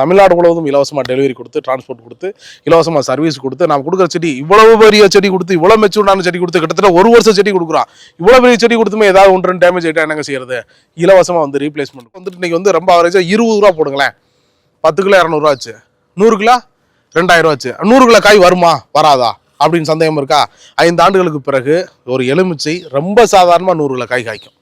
தமிழ்நாடு முழுவதும் இலவசமாக டெலிவரி கொடுத்து டிரான்ஸ்போர்ட் கொடுத்து இலவசமாக சர்வீஸ் கொடுத்து நாம் கொடுக்குற செடி இவ்வளவு பெரிய செடி கொடுத்து இவ்வளோ மெச்சூர்டான செடி கொடுத்து கிட்டத்தட்ட ஒரு வருஷம் செடி கொடுக்குறோம் இவ்வளோ பெரிய செடி கொடுத்துமே ஏதாவது ஒன்று ரெண்டு டேமேஜ் ஆகிட்டா என்னங்க செய்யறது? இலவசமாக வந்து ரீப்ளேஸ்மெண்ட் வந்துட்டு இன்னைக்கு வந்து ரொம்ப அவரேஜாக இருபது ரூபா போடுங்களேன். பத்து கிலோ இரநூறுவா ஆச்சு. நூறு கிலோ? ரெண்டாயிரம் ரூபா ஆச்சு. நூறு கிலோ காய் வருமா? வராதா? அப்படின்னு சந்தேகம் இருக்கா? ஐந்து ஆண்டுகளுக்கு பிறகு ஒரு எலுமிச்சை ரொம்ப சாதாரணமாக நூறு கிலோ காய் காய்க்கும்.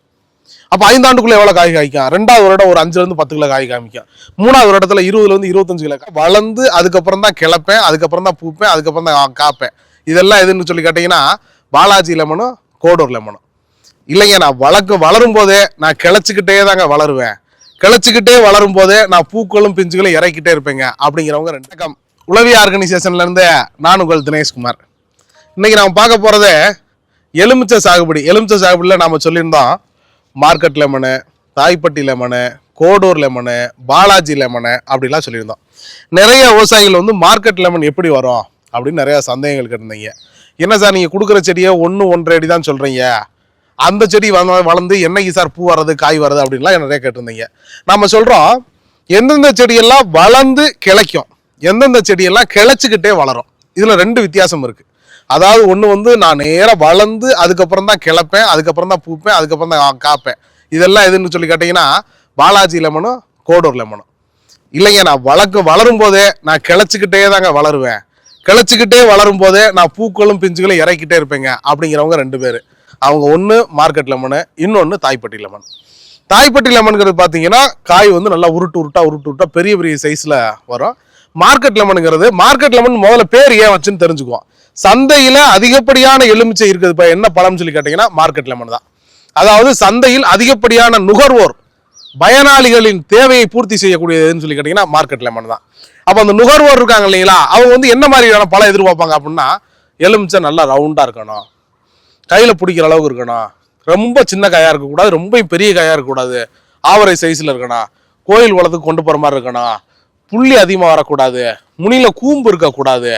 அப்போ ஐந்தாண்டுக்குள்ள எவ்வளோ காய் காய்க்கும் ரெண்டாவது வருடம் ஒரு அஞ்சுலேருந்து பத்து கிலோ காய் காமிக்கும் மூணாவது வருடத்தில் இருபதுலேருந்து இருபத்தஞ்சு கிலோ வளர்ந்து அதுக்கப்புறம் தான் கிளப்பேன் அதுக்கப்புறம் தான் பூப்பேன் அதுக்கப்புறம் தான் காப்பேன். இதெல்லாம் எதுன்னு சொல்லி கேட்டிங்கன்னா பாலாஜி லெமனும் கோடூர் லெமனும் இல்லைங்க நான் வளர்க்க வளரும் போதே நான் கிளச்சிக்கிட்டே தாங்க வளருவேன். கிளச்சிக்கிட்டே வளரும் போதே நான் பூக்களும் பிஞ்சுகளும் இறக்கிட்டே இருப்பேங்க அப்படிங்கிறவங்க ரெண்டு உளவி ஆர்கனைசேஷன்லேருந்து நான் உங்கள் தினேஷ்குமார். இன்னைக்கு நாம பார்க்க போறதே எலுமிச்சை சாகுபடி. எலுமிச்சை சாகுபடியில் நாம் சொல்லியிருந்தோம் market lemon Thaipatti lemon Kodur lemon Balaji lemon அப்படிலாம் சொல்லியிருந்தோம். நிறைய விவசாயிகள் வந்து மார்க்கெட் லெமன் எப்படி வரும் அப்படின்னு நிறையா சந்தேகங்கள் கேட்டிருந்தீங்க. என்ன சார் நீங்கள் கொடுக்குற செடியை ஒன்று ஒன்றரை அடி தான் சொல்கிறீங்க அந்த செடி வள- வளர்ந்து என்னைக்கு சார் பூ வர்றது காய் வர்றது அப்படின்லாம் நிறைய கேட்டிருந்தீங்க. நம்ம சொல்கிறோம் எந்தெந்த செடியெல்லாம் வளர்ந்து கிளைக்கும் எந்தெந்த செடியெல்லாம் கிளைச்சிக்கிட்டே வளரும். இதில் ரெண்டு வித்தியாசம் இருக்குது அதாவது ஒன்று வந்து நான் நேராக வளர்ந்து அதுக்கப்புறம் தான் கிளப்பேன் அதுக்கப்புறம் தான் பூப்பேன் அதுக்கப்புறம் தான் காப்பேன். இதெல்லாம் எதுன்னு சொல்லி கேட்டிங்கன்னா பாலாஜி லெமனும் கோடூர் லெமனும் இல்லைங்க நான் வளர்க்க வளரும் போதே நான் கிளச்சிக்கிட்டே தாங்க வளருவேன். கிளச்சிக்கிட்டே வளரும் போதே நான் பூக்களும் பிஞ்சுகளும் இறக்கிட்டே இருப்பேங்க அப்படிங்கிறவங்க ரெண்டு பேர். அவங்க ஒன்று மார்க்கெட் லெமனு இன்னொன்று தாய்ப்பட்டி லெமன். தாய்ப்பட்டி லெமனுங்கிறது பார்த்தீங்கன்னா காய் வந்து நல்லா உருட்டு உருட்டா உருட்டு உருட்டா பெரிய பெரிய சைஸில் வரும். மார்க்கெட் லெமனுங்கிறது மார்க்கெட் லெமன் முதல்ல பேர் ஏன் வச்சுன்னு தெரிஞ்சுக்குவோம். சந்தையில் அதிகப்படியான எலுமிச்சை இருக்குது இப்போ என்ன பழம்னு சொல்லி கேட்டிங்கன்னா மார்க்கெட் லெமன் தான் அதாவது சந்தையில் அதிகப்படியான நுகர்வோர் பயனாளிகளின் தேவையை பூர்த்தி செய்யக்கூடியதுன்னு சொல்லி கேட்டிங்கன்னா மார்க்கெட் லெமன் தான் அப்போ அந்த நுகர்வோர் இருக்காங்க இல்லைங்களா அவங்க வந்து என்ன மாதிரியான பழம் எதிர்பார்ப்பாங்க அப்படின்னா எலுமிச்சை நல்லா ரவுண்டாக இருக்கணும். கையில் பிடிக்கிற அளவுக்கு இருக்கணும். ரொம்ப சின்ன காயாக இருக்கக்கூடாது ரொம்ப பெரிய காயாக இருக்கக்கூடாது. ஆவரை சைஸில் இருக்கணும். கோயில் குளத்துக்கு கொண்டு போகிற மாதிரி இருக்கணும். புள்ளி அதிகமாக வரக்கூடாது. முனியில் கூம்பு இருக்கக்கூடாது.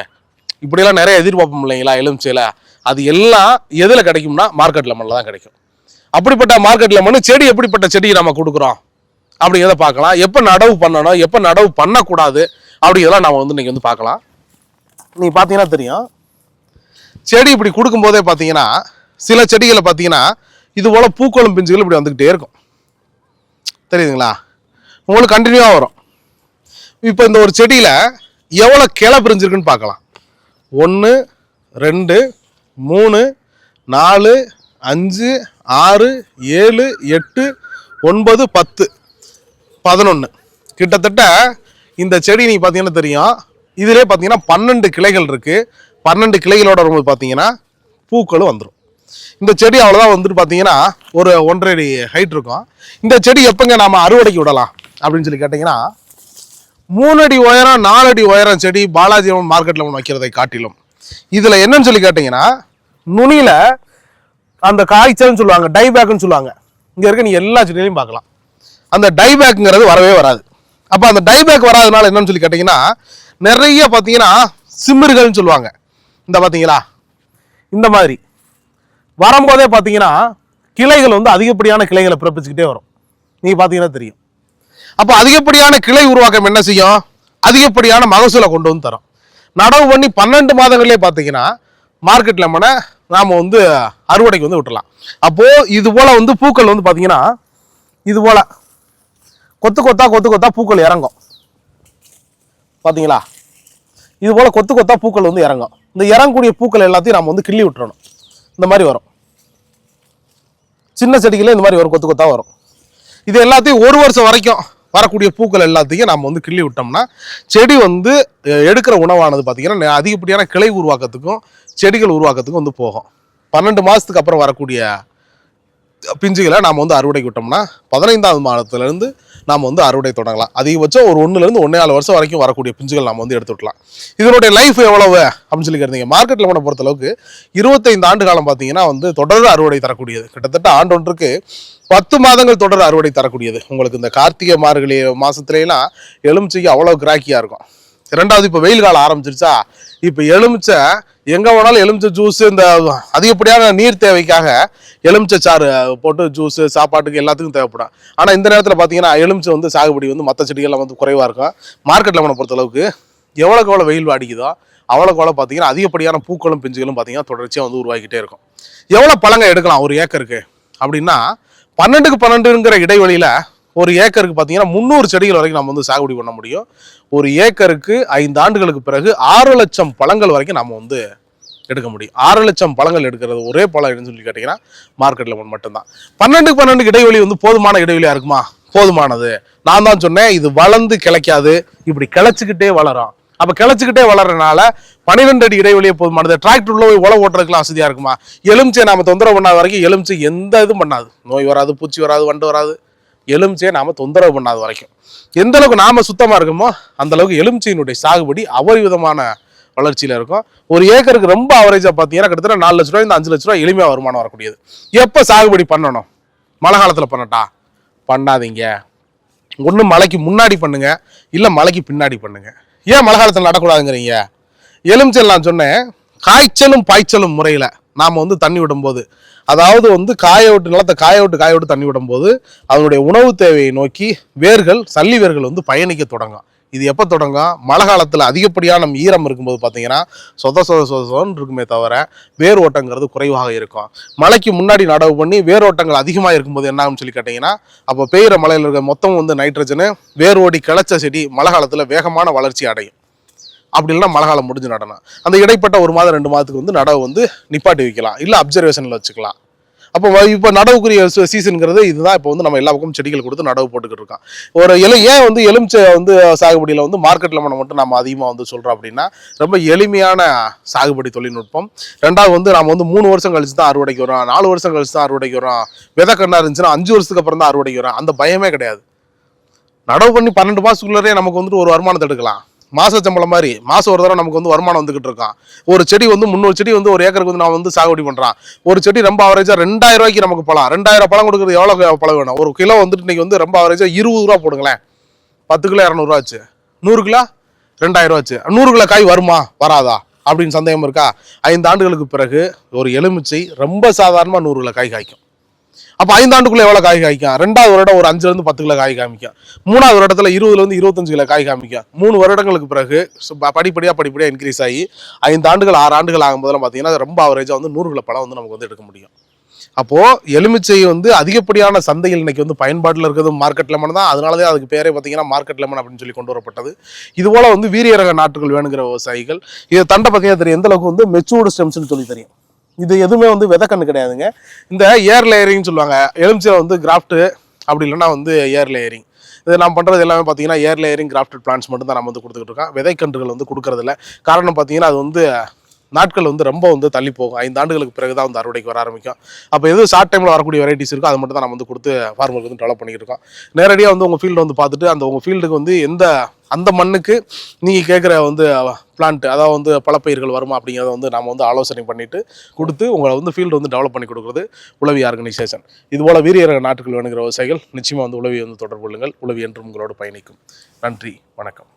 இப்படியெல்லாம் நிறைய எதிர்பார்ப்போம் இல்லைங்களா எலுமிச்சையில்? அது எல்லாம் எதில் கிடைக்கும்னா மார்க்கெட் லெமனில் தான் கிடைக்கும். அப்படிப்பட்ட மார்க்கெட் லெமனு செடி எப்படிப்பட்ட செடி நம்ம கொடுக்குறோம்? அப்படிங்கிறத பார்க்கலாம். எப்போ நடவு பண்ணணும் எப்போ நடவு பண்ணக்கூடாது அப்படிங்கிறதெல்லாம் நம்ம வந்து இன்றைக்கி வந்து பார்க்கலாம். நீங்கள் பார்த்தீங்கன்னா தெரியும். செடி இப்படி கொடுக்கும்போதே பார்த்தீங்கன்னா சில செடிகளை பார்த்தீங்கன்னா இது போல் பூக்களும் பிஞ்சுகள் இப்படி வந்துக்கிட்டே இருக்கும். தெரியுதுங்களா? உங்களுக்கு கண்டினியூவாக வரும். இப்போ இந்த ஒரு செடியில் எவ்வளோ கிளை பிரிஞ்சிருக்குன்னு பார்க்கலாம். ஒன்று ரெண்டு மூணு நாலு அஞ்சு ஆறு ஏழு எட்டு ஒன்பது பத்து. பதினொன்று கிட்டத்தட்ட இந்த செடி நீங்கள் பார்த்தீங்கன்னா தெரியும். இதிலே பார்த்தீங்கன்னா பன்னெண்டு கிளைகள் இருக்குது பன்னெண்டு கிளைகளோட வரும்போது பார்த்தீங்கன்னா பூக்களும் வந்துடும் இந்த செடி அவ்வளோதான் வந்துட்டு பார்த்தீங்கன்னா ஒரு ஒன்றரை அடி ஹைட் இருக்கும். இந்த செடி எப்போங்க நாம் அறுவடைக்கு விடலாம் அப்படின்னு சொல்லி கேட்டிங்கன்னா மூணு அடி உயரம் நாலு அடி உயரம் செடி பாலாஜி மார்க்கெட்டில் வைக்கிறதை காட்டிலும். இதில் என்னன்னு சொல்லி கேட்டிங்கன்னா நுனியில் அந்த காய்ச்சல்னு சொல்லுவாங்க டைபேக்குன்னு சொல்லுவாங்க. இங்கே இருக்க நீ எல்லா செடியிலையும் பார்க்கலாம். அந்த டைபேக்குங்கிறது வரவே வராது. அப்போ அந்த டைபேக் வராதனால என்னன்னு சொல்லி கேட்டிங்கன்னா நிறைய பார்த்தீங்கன்னா சிம்மிர்கள்னு சொல்லுவாங்க. இந்த பார்த்தீங்களா இந்த மாதிரி. வரும்போதே பார்த்தீங்கன்னா கிளைகள் வந்து அதிகப்படியான கிளைகளை பிறப்பிச்சுக்கிட்டே வரும். நீங்கள் பார்த்தீங்கன்னா தெரியும். அப்போ அதிகப்படியான கிளை உருவாக்கம் என்ன செய்யும்? அதிகப்படியான மகசூலை கொண்டு வந்து தரும். நடவு பண்ணி பன்னெண்டு மாதங்களே பார்த்தீங்கன்னா மார்க்கெட்டில் மன நாம் வந்து அறுவடைக்கு வந்து விட்டுறலாம். அப்போது இது போல் வந்து பூக்கள் வந்து பார்த்தீங்கன்னா இது போல் கொத்து கொத்தா கொத்து கொத்தா பூக்கள் இறங்கும். பார்த்தீங்களா இது போல் கொத்து கொத்தா பூக்கள் வந்து இறங்கும். இந்த இறங்கக்கூடிய பூக்கள் எல்லாத்தையும் நம்ம வந்து கிள்ளி விட்டுறணும். இந்த மாதிரி வரும். சின்ன செடிகளே இந்த மாதிரி வரும் கொத்து கொத்தா வரும். இது எல்லாத்தையும் ஒரு வருஷம் வரைக்கும் வரக்கூடிய பூக்கள் எல்லாத்தையும் நம்ம வந்து கிள்ளி விட்டோம்னா செடி வந்து எடுக்கிற உணவானது பார்த்தீங்கன்னா அதிகப்படியான கிளை உருவாக்கத்துக்கும் செடிகள் உருவாக்கத்துக்கும் வந்து போகும். பன்னெண்டு மாதத்துக்கு அப்புறம் வரக்கூடிய பிஞ்சுகளை நாம் வந்து அறுவடைக்கு விட்டோம்னா பதினைந்தாவது மாதத்துலேருந்து நாம் வந்து அறுவடை தொடங்கலாம். அதிகபட்சம் ஒரு ஒன்றுலேருந்து ஒன்றே நாலு வருஷம் வரைக்கும் வரக்கூடிய பிஞ்சுகள் நாம் வந்து எடுத்து இதனுடைய லைஃப் எவ்வளவு? அப்படின்னு சொல்லி கேட்டீங்க மார்க்கெட் லெமனை பொறுத்தளவுக்கு இருபத்தைந்து ஆண்டு காலம் பார்த்தீங்கன்னா வந்து தொடர் அறுவடை தரக்கூடியது. கிட்டத்தட்ட ஆண்டொன்றுக்கு பத்து மாதங்கள் தொடர் அறுவடை தரக்கூடியது. உங்களுக்கு இந்த கார்த்திகை மார்கழி மாதத்துலலாம் எலுமிச்சைக்கு அவ்வளோ கிராக்கியாக இருக்கும். ரெண்டாவது இப்போ வெயில் காலம் ஆரம்பிச்சிருச்சா? இப்போ எலுமிச்சை எங்கே போனாலும் எலுமிச்சை ஜூஸ் இந்த அதிகப்படியான நீர் தேவைக்காக எலுமிச்சை சாறு போட்டு ஜூஸு சாப்பாட்டுக்கு எல்லாத்துக்கும் தேவைப்படும். ஆனால் இந்த நேரத்தில் பார்த்தீங்கன்னா எலுமிச்சை வந்து சாகுபடி வந்து மற்ற செடிகள்லாம் வந்து குறைவாக இருக்கும். மார்க்கெட்டில் லெமனை பொறுத்தளவுக்கு எவ்வளோக்கு எவ்வளோ வெயில் அடிக்குதோ அவ்வளோக்கு எவ்வளோ பார்த்தீங்கன்னா அதிகப்படியான பூக்களும் பிஞ்சுகளும் பார்த்தீங்கன்னா தொடர்ச்சியாக வந்து உருவாக்கிட்டே இருக்கும். எவ்வளோ பழங்க எடுக்கலாம் ஒரு ஏக்கருக்கு? அப்படின்னா பன்னெண்டுக்கு பன்னெண்டுங்கிற இடைவெளியில் ஒரு ஏக்கருக்கு பார்த்தீங்கன்னா முந்நூறு செடிகள் வரைக்கும் நம்ம வந்து சாகுபடி பண்ண முடியும். ஒரு ஏக்கருக்கு ஐந்து ஆண்டுகளுக்கு பிறகு ஆறு லட்சம் பழங்கள் வரைக்கும் நம்ம வந்து எடுக்க முடியும். ஆறு லட்சம் பழங்கள் எடுக்கிறது ஒரே பழம் சொல்லி கேட்டிங்கன்னா மார்க்கெட்டில் லெமன் மட்டும்தான். பன்னெண்டுக்கு பன்னெண்டு இடைவெளி வந்து போதுமான இடைவெளியாக இருக்குமா? போதுமானது. நான் தான் சொன்னேன் இது வளர்ந்து கிளைக்காது. இப்படி கிளைச்சிக்கிட்டே வளரும். அப்போ கிளச்சிக்கிட்டே வளர்றதுனால பன்னிரெண்டு அடி இடைவெளியே போதுமானது. டிராக்டர் உள்ள போய் உழவு ஓட்டுறதுக்குலாம் வசதியாக இருக்குமா? எலுமிச்சை நாம தொந்தரவு பண்ணாத வரைக்கும் எலுமிச்சை எந்த இதுவும் பண்ணாது. நோய் வராது பூச்சி வராது வண்டு வராது. எலுமிச்சையை நாம் தொந்தரவு பண்ணாத வரைக்கும். எந்த அளவுக்கு நாம் சுத்தமாக இருக்கோமோ அந்த அளவுக்கு எலுமிச்சையினுடைய சாகுபடி அபரிவிதமான வளர்ச்சியில் இருக்கும். ஒரு ஏக்கருக்கு ரொம்ப அவரேஜாக பார்த்தீங்கன்னா கிட்டத்தட்ட நாலு லட்ச ரூபாய் இந்த அஞ்சு லட்ச ரூபாய் எளிமையாக வருமானம் வரக்கூடியது. எப்போ சாகுபடி பண்ணணும்? மழை காலத்தில் பண்ணட்டா? பண்ணாதீங்க. ஒன்று மழைக்கு முன்னாடி பண்ணுங்க. இல்லை மழைக்கு பின்னாடி பண்ணுங்க. ஏன் மழை காலத்தில் நடக்கூடாதுங்கிறீங்க? எலுமிச்சல் நான் சொன்னேன். காய்ச்சலும் பாய்ச்சலும் முறையில். நாம் வந்து தண்ணி விடும்போது. அதாவது வந்து காய விட்டு நிலத்தை காய விட்டு காய விட்டு தண்ணி விடும்போது அதனுடைய உணவு தேவையை நோக்கி வேர்கள் சல்லி வேர்கள் வந்து பயணிக்க தொடங்கும். இது எப்போ தொடங்கும்? மழை காலத்தில் அதிகப்படியான ஈரம் இருக்கும்போது பார்த்தீங்கன்னா சொத சொத சொத சொதன்னு இருக்குமே தவிர வேர் ஓட்டங்கிறது குறைவாக இருக்கும். மழைக்கு முன்னாடி நடவு பண்ணி வேர் ஓட்டங்கள் அதிகமாக இருக்கும்போது என்ன ஆகும்னு சொல்லி கேட்டிங்கன்னா அப்போ பெய்கிற மழையில் இருக்க மொத்தம் வந்து நைட்ரஜனு வேர் ஓடி கிளச்ச செடி மழை காலத்தில் வேகமான வளர்ச்சி அடையும். அப்படி இல்லைன்னா மழை காலம் முடிஞ்சு நடனம். அந்த இடைப்பட்ட ஒரு மாதம் ரெண்டு மாதத்துக்கு வந்து நடவு வந்து நிப்பாட்டி வைக்கலாம். இல்லை அப்சர்வேஷனில் வச்சுக்கலாம். அப்போ இப்போ நடவுக்குரிய சீசனுங்கிறது இதுதான். இப்போ வந்து நம்ம எல்லா பக்கமும் செடிகள் கொடுத்து நடவு போட்டுக்கிட்டு இருக்கோம் ஒரு எலு ஏன் வந்து எலுமிச்சை வந்து சாகுபடியில் வந்து மார்க்கெட்டில் நம்ம மட்டும் நம்ம அதிகமாக வந்து சொல்கிறோம் அப்படின்னா ரொம்ப எளிமையான சாகுபடி தொழில்நுட்பம். ரெண்டாவது வந்து நம்ம வந்து மூணு வருஷம் கழிச்சு தான் அறுவடைக்கு வரோம் நாலு வருஷம் கழிச்சு தான் அறுவடைக்கு வரோம் விதை கண்ணா இருந்துச்சுன்னா அஞ்சு வருஷத்துக்கு அப்புறம் தான் அறுவடைக்கு வரோம் அந்த பயமே கிடையாது. நடவு பண்ணி பன்னெண்டு மாதத்துக்குள்ளே நமக்கு வந்துட்டு ஒரு வருமானத்தை எடுக்கலாம். மாச சம்பளம் மாதிரி. மாதம் ஒரு தடவை நமக்கு வந்து வருமானம் வந்துகிட்டு இருக்கான். ஒரு செடி வந்து முந்நூறு செடி வந்து ஒரு ஏக்கருக்கு வந்து நான் வந்து சாகுபடி பண்ணுறான் ஒரு செடி ரொம்ப அவரேஜாக ரெண்டாயிரம் ரூபாய்க்கு நமக்கு பழம் ரெண்டாயிரம் பழம் கொடுக்குறது எவ்வளோ பழம் வேணும்? ஒரு கிலோ வந்துட்டு இன்றைக்கி வந்து ரொம்ப அவரேஜாக இருபது ரூபா போடுங்களேன். பத்து கிலோ இரநூறுவா ஆச்சு. நூறு கிலோ? ரெண்டாயிரம் ரூபா ஆச்சு. நூறு கிலோ காய் வருமா? வராதா? அப்படின்னு சந்தேகம் இருக்கா? ஐந்து ஆண்டுகளுக்கு பிறகு ஒரு எலுமிச்சை ரொம்ப சாதாரணமாக நூறு கிலோ காய் காய்க்கும். அப்போ ஐந்தாண்டுக்குள்ளே எவ்வளோ காய் காய்க்கும்? ரெண்டாவது வருடம் ஒரு அஞ்சுல இருந்து பத்து கிலோ காய் காமிக்கும். மூணாவது வருடத்துல இருபதுல இருந்து இருபத்தஞ்சு கிலோ காய் காமிக்கும். மூணு வருடங்களுக்கு பிறகு படிப்படியாக படிப்படியாக படிப்படியா படிப்படியா இன்க்ரீஸ் ஆகி ஐந்து ஆண்டுகள் ஆறு ஆண்டுகள் ஆகும்போதெல்லாம் பார்த்தீங்கன்னா ரொம்ப அவரேஜாக வந்து நூறு கிலோ பழம் வந்து நமக்கு வந்து எடுக்க முடியும். அப்போ எலுமிச்சை வந்து அதிகப்படியான சந்தையில் இன்னைக்கு வந்து பயன்பாட்டில் இருக்கிறது மார்க்கெட் லெமன் தான். அதனாலதான் அதுக்கு பேரே பார்த்தீங்கன்னா மார்க்கெட் லெமன் அப்படின்னு சொல்லி கொண்டு வரப்பட்டது. இது போல வந்து வீரிய ரக நாட்டுகள் வேணுங்கிற விவசாயிகள் இதை தண்டை பார்த்தீங்கன்னா தெரியும். எந்த அளவுக்கு வந்து மெச்சூர்டு ஸ்டெம்ஸ்னு சொல்லி தெரியும். இது எதுவுமே வந்து விதைக்கண்ணு கிடையாதுங்க. இந்த ஏர் லேயரிங்னு சொல்லுவாங்க. எலுமிச்சை வந்து கிராஃப்ட்டு அப்படி இல்லைன்னா வந்து ஏர் லேயரிங் இது நம்ம பண்ணுறது எல்லாமே பார்த்தீங்கன்னா ஏர் லேயரிங் கிராஃப்டட் பிளான்ஸ் மட்டும் தான் நம்ம வந்து கொடுத்துக்கிட்டு இருக்கோம். விதைக்கன்றுகள் வந்து கொடுக்கறதில்ல காரணம் பார்த்தீங்கன்னா அது வந்து நாட்கள் வந்து ரொம்ப வந்து தள்ளி போகும். ஐந்து ஆண்டுகளுக்கு பிறகு தான் வந்து அறுவடைக்கு வர ஆரம்பிக்கும். அப்போ எது ஷார்ட் டைமில் வரக்கூடிய வெரைட்டிஸ் இருக்கோ அது மட்டும் தான் நம்ம வந்து கொடுத்து ஃபார்மருக்கு வந்து டெவலப் பண்ணிட்டு இருக்கோம். நேரடியாக வந்து உங்கள் ஃபீல்டு வந்து பார்த்துட்டு அந்த உங்கள் ஃபீல்டுக்கு வந்து எந்த அந்த மண்ணுக்கு நீங்கள் கேட்குற வந்து பிளான்ட் அதாவது வந்து பழப்பயிர்கள் வருமா அப்படிங்கிறத வந்து நம்ம வந்து ஆலோசனை பண்ணிவிட்டு கொடுத்து உங்களை வந்து ஃபீல்டு வந்து டெவலப் பண்ணி கொடுக்குறது உளவி ஆர்கனைசேஷன் இதுபோல் வீரியரக நாட்டுகள் வேணுங்கிற விவசாயிகள் நிச்சயமாக வந்து உளவி வந்து தொடர்பு கொள்ளுங்கள். உளவி என்றும் உங்களோடு பயணிக்கும். நன்றி. வணக்கம்.